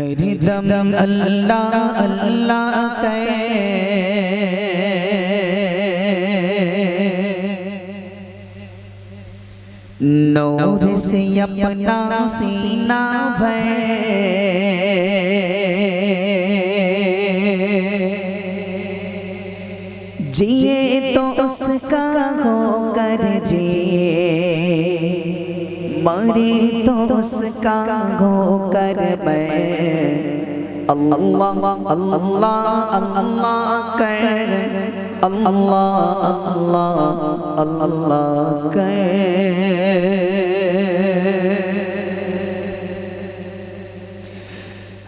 हरिदम अल्लाह अल्लाह कहे। नूर से अपना सीना भर। जिए तो उसका हो कर जिए। मरे तो उसका हो कर अल्लाह अल्लाह अल्लाह कर। अल्लाह अल्लाह अल्लाह कर।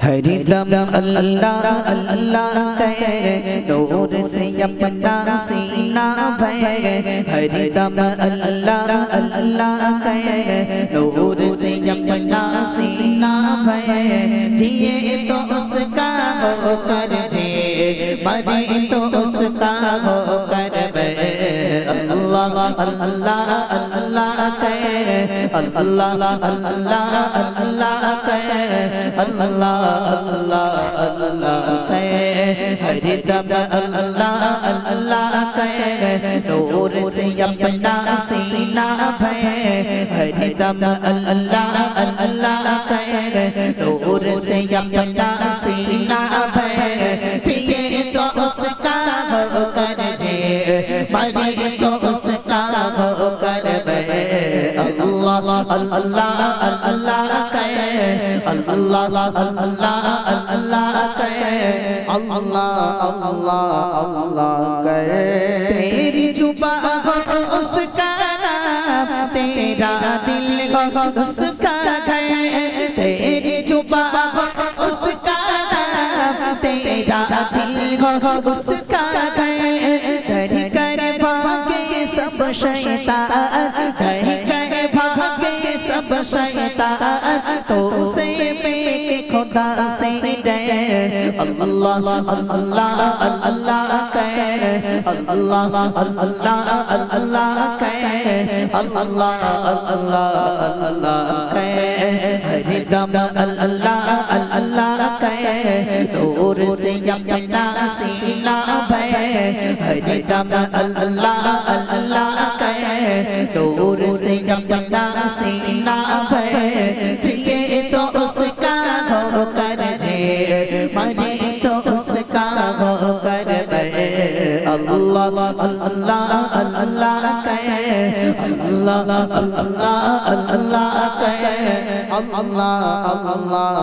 हरिदम अल्लाह अल्लाह कहे नूर से अपना सीना भय हरिदम अल्लाह अल्लाह कहे नूर से अपना सीना भय जिए तो उसका हो कर जे मरे तो उसका हो कर अल्लाह अल्लाह अल्लाह कहे अल्लाह अल्लाह अल्लाह कहे अल्लाह अल्लाह अल्लाह कहे हरिदम अल्लाह अल्लाह कहे नूर से अपना सीना भय हरिदम अल्लाह अल्लाह कहे नूर से अपना اللہ اللہ اللہ اللہ اللہ اللہ اللہ اللہ تیری چھپا اس کا تیرا دل اس کا تیری چھپا اس کا تیرا دل اس کا کر کر پا کے سب شیتا کر بخشائے طاعت تو سے پہ خدا سے ڈر اللہ اللہ اللہ کہے اللہ اللہ اللہ کہے اللہ اللہ اللہ کہے ہر دم اللہ اللہ کہے دور سے اپنا سینہ بھے ہر دم اللہ اللہ کہے دور सीना भय हरिदम अल्लाह अल्लाह कहे नूर से अपना सीना भय जिए तो उसका हो कर जे मरे तो उसका हो कर अल्लाह अल्लाह अल्लाह कहे अल्लाह अल्लाह अल्लाह कहे अल्लाह अल्लाह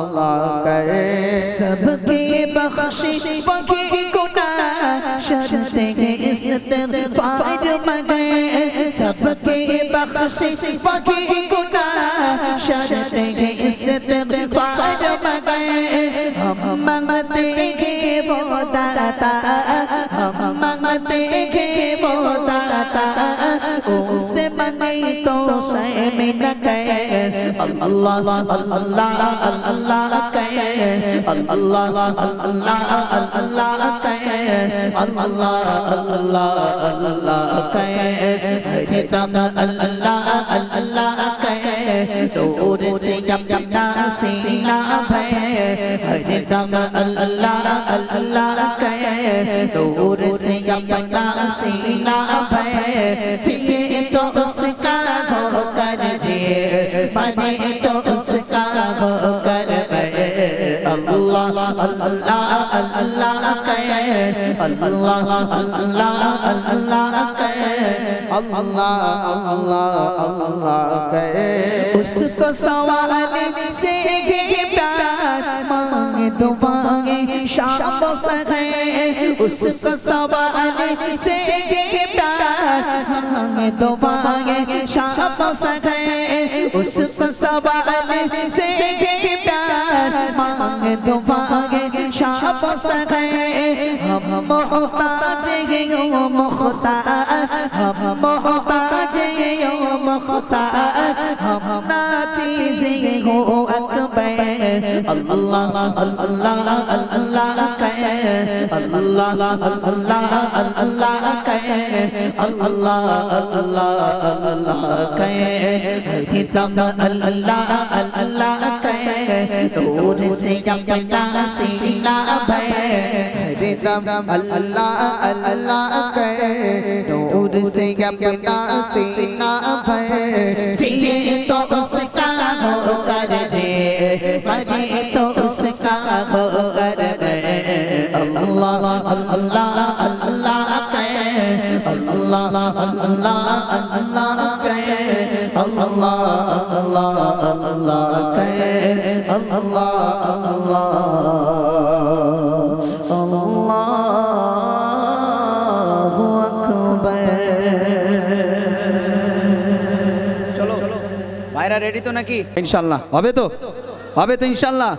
अल्लाह करे सबके बख्शिश बगे गुनाह शरत है इस्तिगफार मगर सबके بخشش پاکی گناہ شرط ہے استغفار مگر ہم منگتے ہیں وہ داتا ہم منگتے ہیں وہ داتا اس سے منگے تو شے میں نہ کہے اللہ اللہ اللہ اللہ अल्लाह अल्लाह कहे अल्लाह अल्लाह अल्लाह कहे हरिदम अल्लाह अल्लाह कहे नूर से अपना सीना भय हरिदम अल्लाह अल्लाह कहे नूर से अपना सीना भय जिए तो اللہ اللہ کہے اللہ اللہ اللہ کہے اللہ اللہ اللہ کہے اس کو سوال سے پیار مانگ دو مانگے شام سے اس کو سوال سے है प्यार मांगे तो मांगे शाम सहे उसको सवाल से है प्यार मांगे तो मांगे شابس ہیں ہم محتاج ہیں مختار ہم محتاج ہیں مختار ہم ناچیز ہیں اکبر اللہ اللہ اللہ کہیں اللہ اللہ اللہ کہیں اللہ اللہ اللہ کہیں ہی تم اللہ اللہ अल्लाह कहे नूर से अपना सीना भर हरदम अल्लाह अल्लाह करे नूर से अपना सीना भर जिए तो उसका होकर जे मरे तो उसका होकर मरे अल्लाह अल्लाह अल्लाह कहे अल्लाह अल्लाह अल्लाह তো নাকি? ইনশাল্লাহ। হবে তো? হবে তো ইনশাল্লাহ।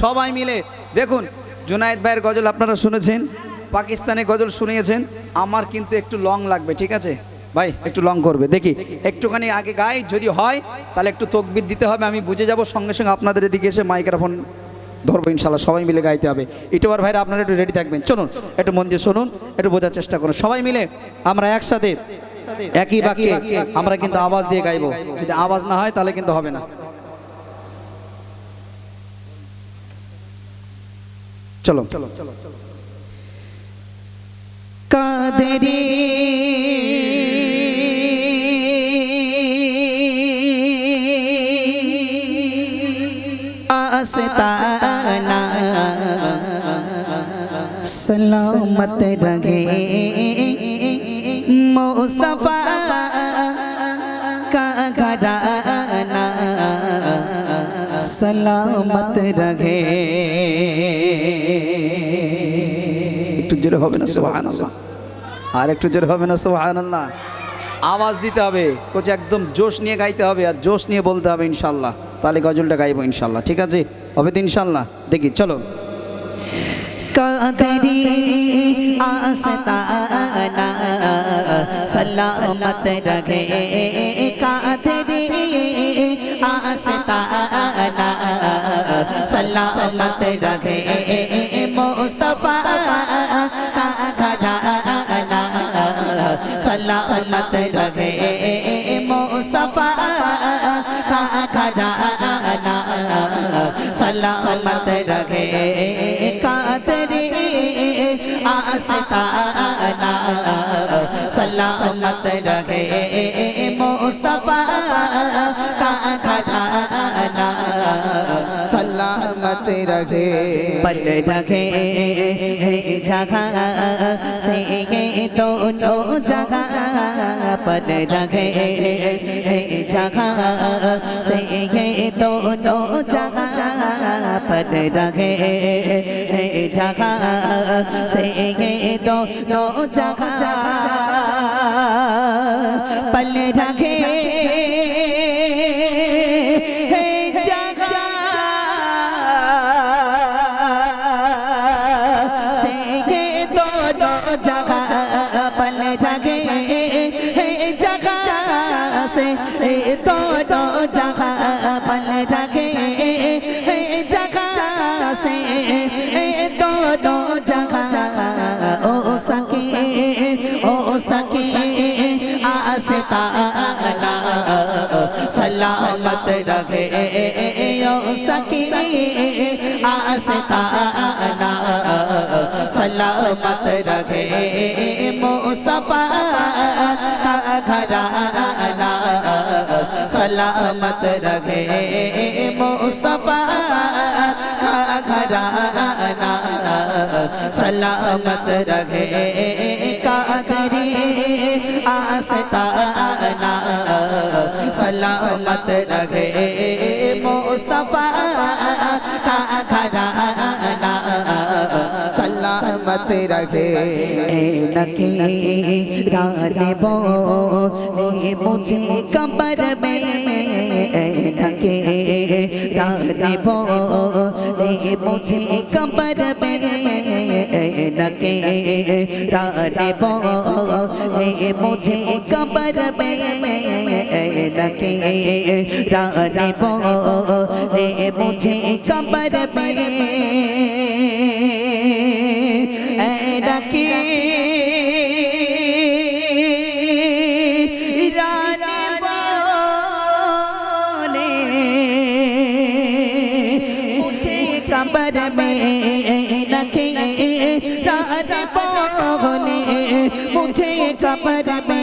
সবাই মিলে দেখুন, জুনায়েদ ভাইয়ের গজল আপনারা শুনেছেন, পাকিস্তানে গজল শুনিয়েছেন, আমার কিন্তু একটু লং লাগবে, ঠিক আছে? ভাই, একটু লং করবে, দেখি। একটুখানি আগে গাই, যদি হয়, তাহলে একটু তকবির দিতে হবে, আমি বুঝে যাব, সঙ্গে সঙ্গে আপনাদের এদিকে এসে মাইক্রোফোন ধরবো, ইনশাল্লাহ, সবাই মিলে গাইতে হবে। ইটোবার ভাইরা, আপনারা একটু রেডি থাকবেন। চলুন, একটু মন দিয়ে শুনুন, একটু বোঝার চেষ্টা করুন। সবাই মিলে আমরা একসাথে একই বাক্যে আমরা কিন্তু আওয়াজ দিয়ে গাইবো যদি আওয়াজ না হয় তাহলে কিন্তু হবে না চলো কাদরি आस्ताना सलामत रहे আর একটু জোরে হবে না আওয়াজ দিতে হবে কোচ একদম জোশ নিয়ে গাইতে হবে আর জোশ নিয়ে বলতে হবে ইনশাল্লাহ। তাহলে গজলটা গাইবো ইনশাল্লাহ ঠিক আছে? হবে তো ইনশাল্লাহ। দেখি চলো। কাতারি आस्ताना सलामत रखे कादरी आस्ताना सलामत रखे मुस्तफा का घराना सलामत रखे मुस्तफा का घराना सलामत आस्ताना सलामत रखे मुस्तफा का घराना सलामत रहे पल रखे जगह से ये दोनों जगह पल रखे जगह से ये दोनों जगह पल रखे जगह से ये दोनों जगह पल रखे जगह से ये दोनों जगह पल रखे जगह से ये दोनों जगह ओ सके ओ सके आस्ताना सलामत रखे ओ सके आस्ताना सलामत रखे मुस्तफा का घराना सलामत रखे मुस्तफा का घराना सलामत रखे कादरी आस्ताना सलामत रखे मुस्तफा का घराना ডাকে নাকি রানে বলে মুঝে কবর মে নাকি রানে বলে মুঝে কবর মে নাকি রানে বলে মুঝে কবর মে নাকি রানে বলে মুঝে কবর মে ডাকে রানী বলে মুঝে কবর মে ডাকে রানী বলে মুঝে কবর মে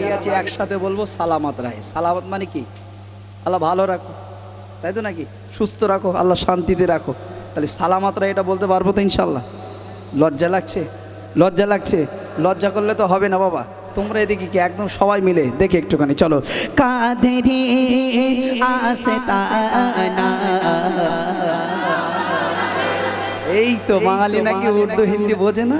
দাঁড়িয়ে আছে একসাথে বলব সালামত রাহে সালামত মানে কি? আল্লাহ ভালো রাখো। তাই তো নাকি? সুস্থ রাখো আল্লাহ শান্তিতে রাখো। তাহলে সালামত রাহে এটা বলতে পারব তো ইনশাল্লাহ লজ্জা লাগছে? লজ্জা লাগছে? লজ্জা করলে তো হবে না বাবা। তোমরা এদিকে কি একদম সবাই মিলে? দেখি একটুখানি চলো। কাদেরি আস্তানা। এই তো বাঙালি নাকি উর্দু হিন্দি বোঝে না?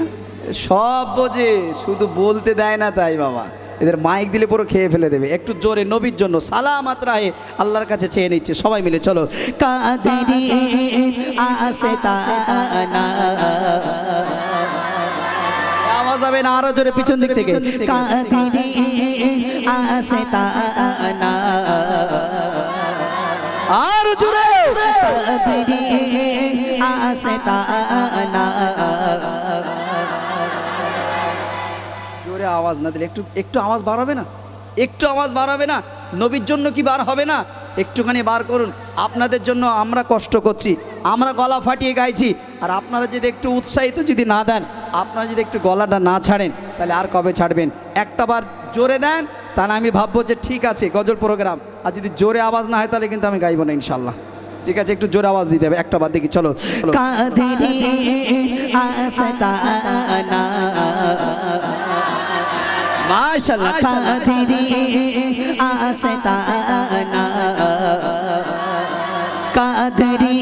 সব বোঝে শুধু বলতে দেয় না তাই বাবা। এদের মাইক দিলে পুরো খেয়ে ফেলে দেবে। একটু জোরে নবীর জন্য সালামাত রাহে আল্লাহর কাছে চেয়ে নিচ্ছে। সবাই মিলে চলো। আওয়াজ হবে না আরও জোরে পিছন দিক থেকে। আর জোরে। কাদেরি আস্তানা জোরে আওয়াজ না দিলে একটু একটু আওয়াজ বার হবে না? একটু আওয়াজ বার হবে না? নবীর জন্য কি বার হবে না? একটুখানি বার করুন। আপনাদের জন্য আমরা কষ্ট করছি। আমরা গলা ফাটিয়ে গাইছি। আর আপনারা যদি একটু উৎসাহিত যদি না দেন, আপনারা যদি একটু গলাটা না ছাড়েন, তাহলে আর কবে ছাড়বেন? একটা বার জোরে দেন, তাহলে আমি ভাববো যে ঠিক আছে, গজল প্রোগ্রাম আর যদি জোরে আওয়াজ না হয়, তাহলে কিন্তু আমি গাইবো না ইনশাল্লাহ ঠিক আছে, একটু জোরে আওয়াজ দিতে হবে। একটা বার দেখি, চলো। মাশাআল্লাহ কাদেরি আস্তানা কাদেরি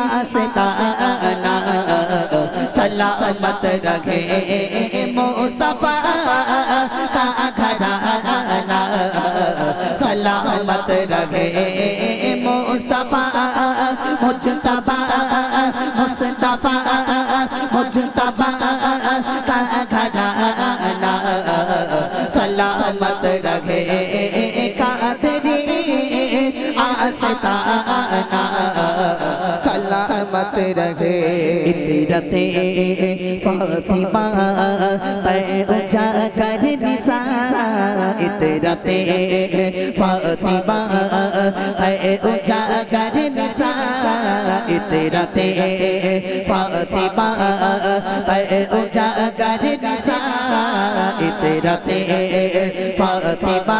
আস্তানা সলামত রহে মুস্তফা কা ঘরানা সলামত রহে মুস্তফা মুজতবা মুস্তফা মুজতবা आस्ताना सलामत रहे इतरते फातिमा पे उजागर निसा इतरते फातिमा पे उजागर निसा इतरते फातिमा पे उजागर निसा इतरते फातिमा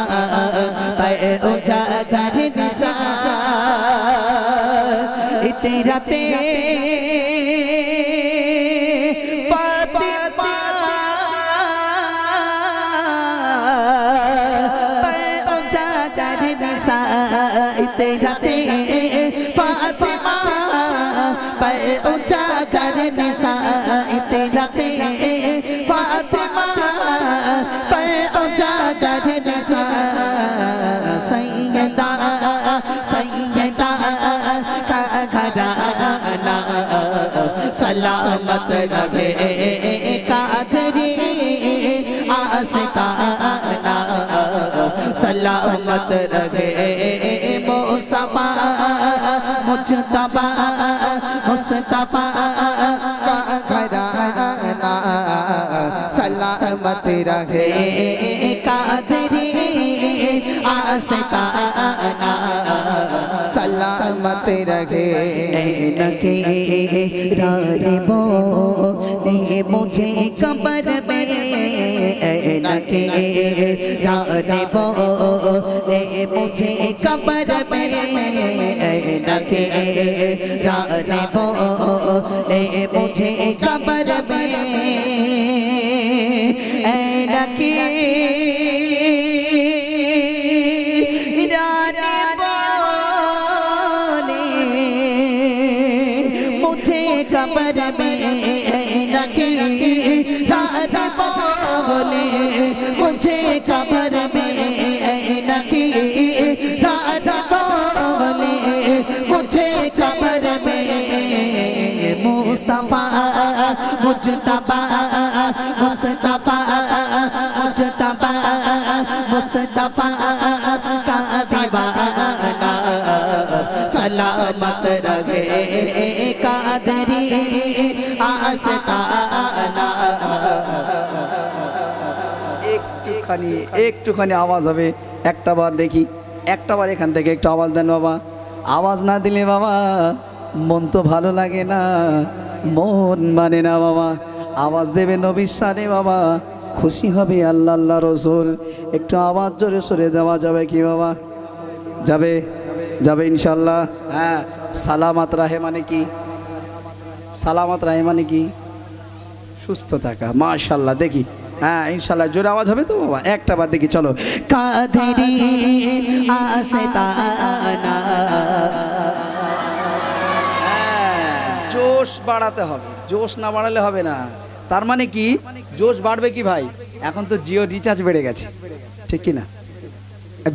पे उजागर निसा इतरते फातिमा सलामत रहे कादरी आस्ताना सलामत रहे मुस्तफा मुजतबा मुस्तफा घराना सलामत रहे कादरी आस्ताना মাথাতে রাখে নাকি রানিব মুঝে কবর মে। নাকি রানিব মুঝে কবর মে। নাকি রানিব মুঝে কবর মে। নাকি कबर में रखी रात बोले मुझे कबर में मुस्तफा मुजतबा मुस्तफा मुजतबा मुस्तफा একটুখানি একটুখানি আওয়াজ হবে। একটা বার দেখি, একটা বার এখান থেকে একটু আওয়াজ দেন বাবা। আওয়াজ না দিলে বাবা, মন তো ভালো লাগে না, মন মানে না বাবা। আওয়াজ দেবে নবীর বাবা, খুশি হবে আল্লাহ আল্লাহ, রসুল। একটু আওয়াজ জোরে সরে দেওয়া যাবে কি বাবা? যাবে? যাবে ইনশাল্লাহ হ্যাঁ সালামাত রাহে মানে কি? সালামাত রাহে মানে কি? সুস্থ থাকা মাশাল্লাহ দেখি। হ্যাঁ ইনশাল্লাহ জোরে আওয়াজ হবে তো বাবা? একটা বার দেখি চলো। হ্যাঁ, জোশ বাড়াতে হবে। জোশ না বাড়ালে হবে না। তার মানে কি? জোশ বাড়বে কি ভাই? এখন তো জিও রিচার্জ বেড়ে গেছে। ঠিক কি না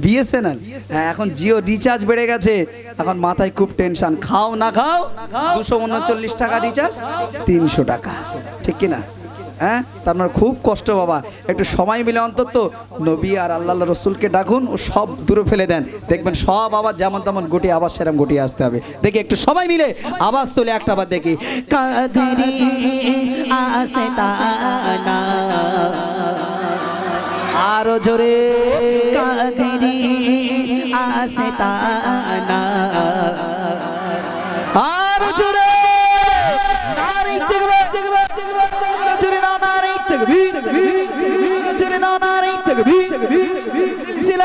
বিএসএনএল? হ্যাঁ এখন জিও রিচার্জ বেড়ে গেছে। এখন মাথায় খুব টেনশন। খাও না খাও? দুশো উনচল্লিশ টাকা রিচার্জ? তিনশো টাকা। ঠিক কি না হ্যাঁ? তার মানে খুব কষ্ট বাবা। একটু সময় মিলে অন্তত নবী আর আল্লাহ রসুলকে ডাকুন, ও সব দূরে ফেলে দেন। দেখবেন সব আবার যেমন তেমন গুটি আবার সেরকম গুটি আসতে হবে। দেখি একটু সবাই মিলে আওয়াজ তোলে একটা বার দেখি। আরও জোরে, কাদরি আস্তানা আরও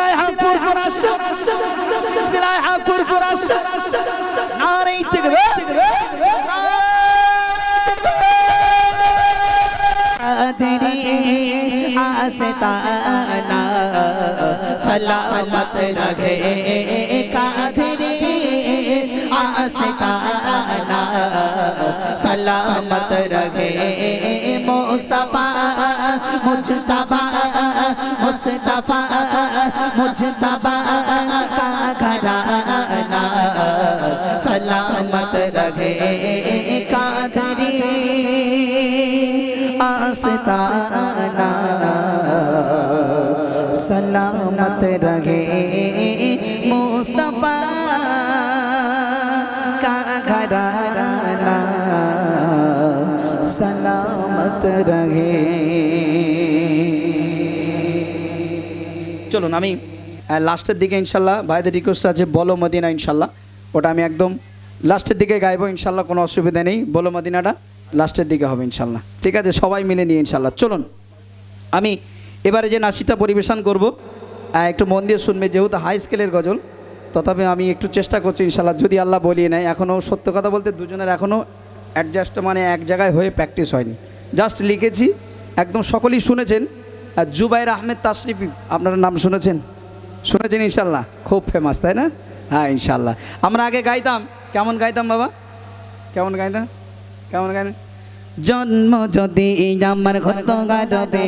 সিলসিলায় হক ফুরফুরাশ সিলসিলায় হক তাকবীর কাদরি আস্তানা সলামত রহে কাদরি मस्ताना सलामत रहे मुस्तफा मुझतबा मुस्तफा मुझतबा का घराना सलामत रहे कादरी आस्ताना सलामत रहे রাগে চলুন, আমি লাস্টের দিকে ইনশাল্লাহ, ভাইদের রিকোয়েস্ট আছে, বলো মদিনা ইনশাল্লাহ। ওটা আমি একদম লাস্টের দিকে গাইবো ইনশাল্লাহ, কোনো অসুবিধা নেই। বলো মদিনাটা, লাস্টের দিকে হবে ইনশাল্লাহ। ঠিক আছে, সবাই মিলে নিয়ে ইনশাল্লাহ। চলুন, আমি এবারে যে নাসিটা পরিবেশন করব একটু মন দিয়ে শুনবে, যেহেতু হাই স্কেলের গজল, তথাপি আমি একটু চেষ্টা করছি ইনশাল্লাহ, যদি আল্লাহ বলিয়ে নেয়। এখনও সত্য কথা বলতে দুজনের এখনও অ্যাডজাস্ট মানে এক জায়গায় হয়ে প্র্যাকটিস হয়নি। জাস্ট লিখেছি, একদম সকলেই শুনেছেন, আর জুবাইর আহমেদ তাশরিফি, আপনার নাম শুনেছেন? শুনেছেন ইনশাল্লাহ, খুব ফেমাস তাই না? হ্যাঁ ইনশাল্লাহ। আমরা আগে গাইতাম, কেমন গাইতাম বাবা? কেমন গাইতাম? কেমন গাইতাম? জন্ম যদি আমার ঘত গারবে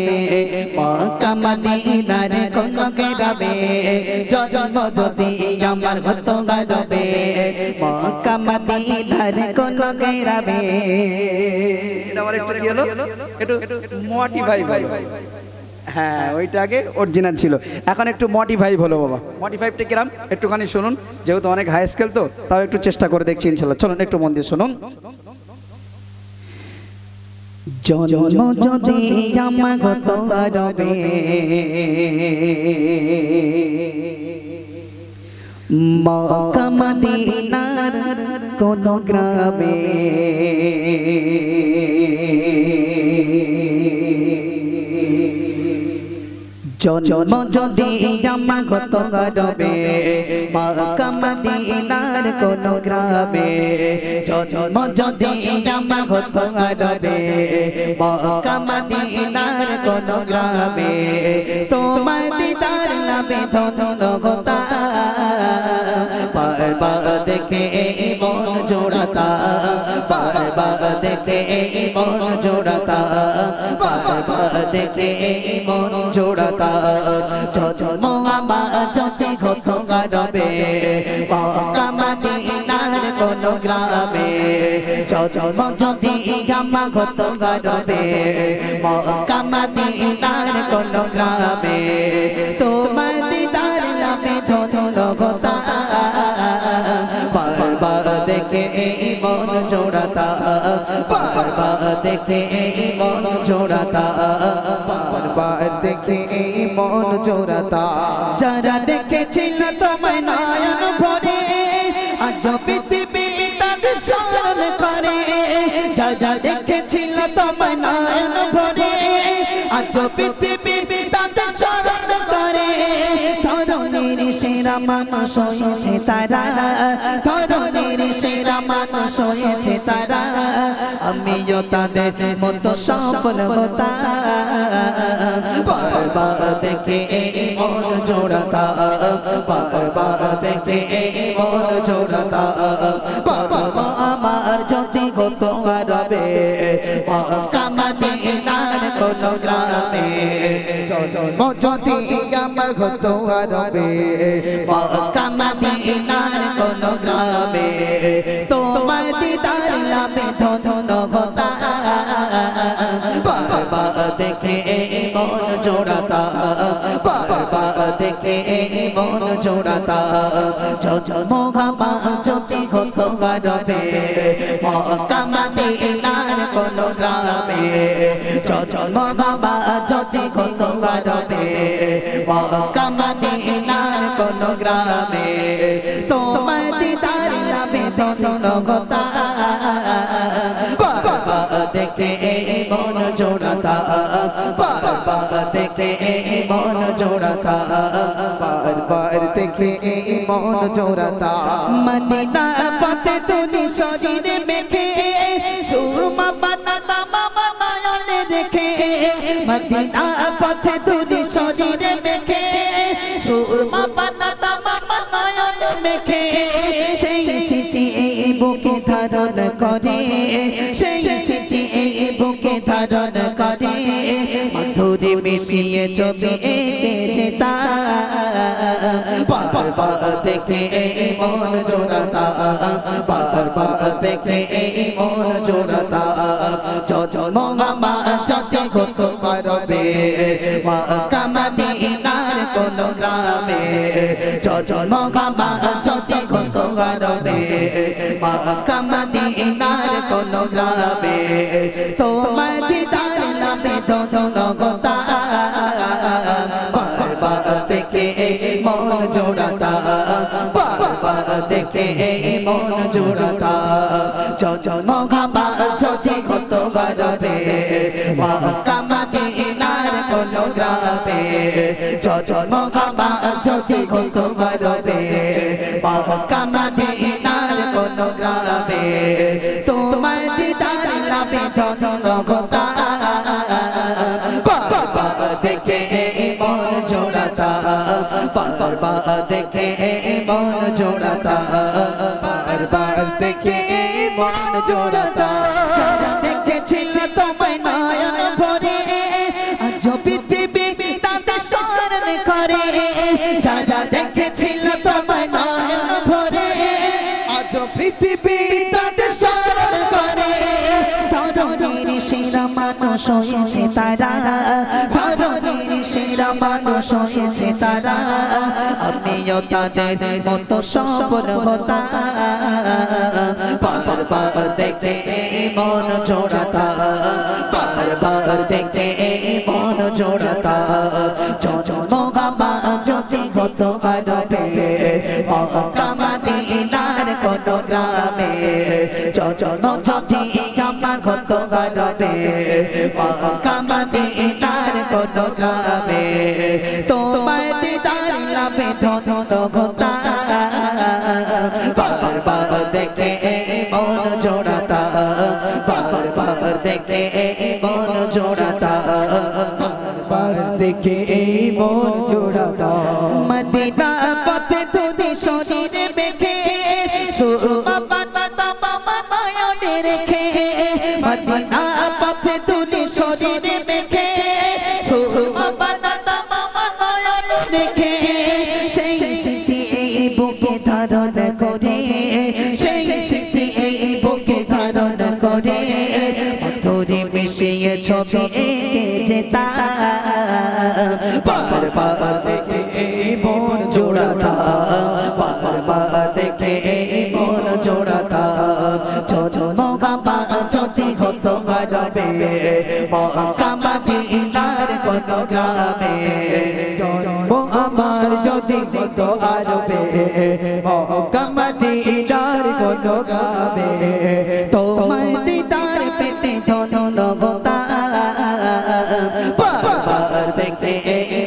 পাকা মদিনার কোন গেরাবে জন্ম যদি আমার ঘত গারবে পাকা মদিনার কোন গেরাবে আবার একটু কি হলো? একটু মডিফাই ভাই। হ্যাঁ ওইটা আগে অরিজিনাল ছিল। এখন একটু মডিফাই হলো বাবা। মডিফাইভটা কিরাম? একটুখানি শুনুন, যেহেতু অনেক হাই স্কেল তো, তাও একটু চেষ্টা করে দেখছি ইনশাল্লাহ। চলুন, একটু মন দিয়ে শুনুন। জন্ম যদি আমাগত ঘত মকামাদিনার কোন গ্রামে জন্ম যদি জামা গত গরবে মদিনার কোন গ্রামে জন্ম যদি জামা গত গরবে মদিনার কোন গ্রামে তোমার দিদার নামে ধন্য গোতা বারবার দেখে মন জোড়াতা, বারবার দেখে মন জোড়াতা। দেখে মন জোড়াতা। জন্ম আমার যদি ঘট গারবে কামাদিনার কোন গ্রামে। জন্ম যদি গামা ঘট গারবে কামাদিনার কোন গ্রামে। তোমার দিদার নামে ধন ঘটা বারবার দেখে এই মন জোড়াতা, বারবার দেখে এই মন জোড়াতা, বারবার দেখে এই মন জোড়াতা। যারা দেখেছিল তোমায় নয়ন সেরা মানুষ হয়েছে তারা। ধরনের সেরা মানুষ হয়েছে তারা। আমিও তাদের মতো সফল দেখে এই মন জোড়াতা। বারবার দেখে এই মন জোড়াতা। বাবা গ্রামে। যদি আমার হতো আরবে। কামাদিনার কোন গ্রামে। তোমার দিদার লাভে ধন ঘটা বাবা দেখে মন জোড়াতা। বাবা দেখে মন জোড়াতা। মোহামা যদি ঘত গারবে কামাদিনার গ্রামে মোহামা যদি ঘত গারবে কামাদিনার কোন গ্রামে, তোমার দিদার লাভে ধন ঘটা বাবা দেখে মন জোড়াতা, বাবা মন জোড়াতা, বারবার দেখে মন জোড়াতা। মদিনা পথে তুমি শরীরে মেখে মদিনা পথে তুমি শরীরে মেখে, সুরমা বানাতা মামা মেখে, সেই স্মৃতি এই বুকে ধারণ করে, সেই স্মৃতি এই বুকে ধারণ করে, মধুরে মিশিয়ে ছবি এঁকেছে তা। দেখে এই মন জোড়াতা বারবার দেখে এই মন জোড়াতা চচে গত পারবে মা কামাদিনার কোন গ্রামে চচল মামা চচে গত পারবে মা কামাদিনার কোন গ্রামে, তোমার দিদার নামে ধন গতা দেখে মন জোড়াতা দেখে মন জোড়াতা চচল কোন গ্রামে চচল মগাবা চচে কত গরবে কামাদিনার কোন গ্রামে তোমার দিদার লাভে ধন গতা। দেখে মন জোড়াতা। দেখে মন হয়েছে তারা ধরণীর সেরা মানুষ হয়েছে তারা আমিও তাদের মতো সফল হতাম বারবার দেখে এই মন জোড়াতা বারবার দেখে এই মন জোড়াতা জন্ম গামা যদি গত গারবে কামাদিনার কোন গ্রামে জন্ম যদি গামার গত গারবে কামাদিনার কোন গ্রামে তোমার দিদার লাভে ধন ঘটা বারবার দেখে এই মন জোড়াতা বারবার দেখে এই মন জোড়াতা বারবার দেখে মন জোড়াতা মদিনা পথে তুমি শরীরে মেখে, সুরমা বানাতা মামা নয়নে রেখে মদিনা পথে তুলি শরীরে মেখে সুরমা বানাতাম আমার নয়ন রেখে, সেই স্মৃতি এই বুকে ধারণ করে ছবি বার দেখে মন জোড়াতা বার দেখে মন জোড়াতা যদি গ্রামে জন্ম আমার যদি হতো আরবে মহকামাতি মহকামদিনার কোন গ্রামে তোমার দিদার পেতে ধন গোতা বারবার দেখে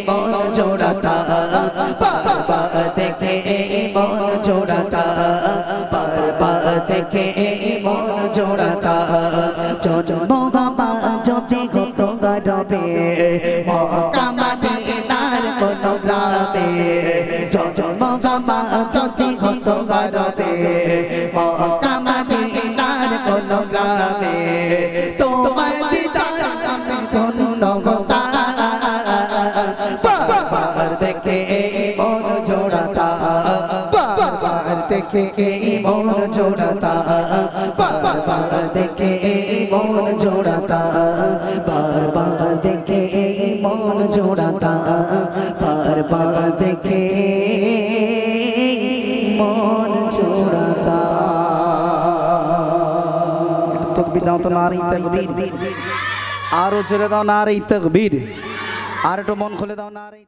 মন জোড়াতা। বারবার দেখে মন জোড়াতা। গামা যদি গত গরবে মকামাদিনার কোন গ্রামে তোমার দিদার আমি ধন্য গোতা বারবার দেখে মন জোড়াতা। বারবার দেখে মন জোড়াতা। বারবার দেখে মন জোড়াতা। বারবার দেখে মন জোড়াতা। বারবার দেখে তকবির দাও তো নারী তকবীর। আরও জোরে দাও নারী তকবীর। আর একটু মন খুলে দাও নারী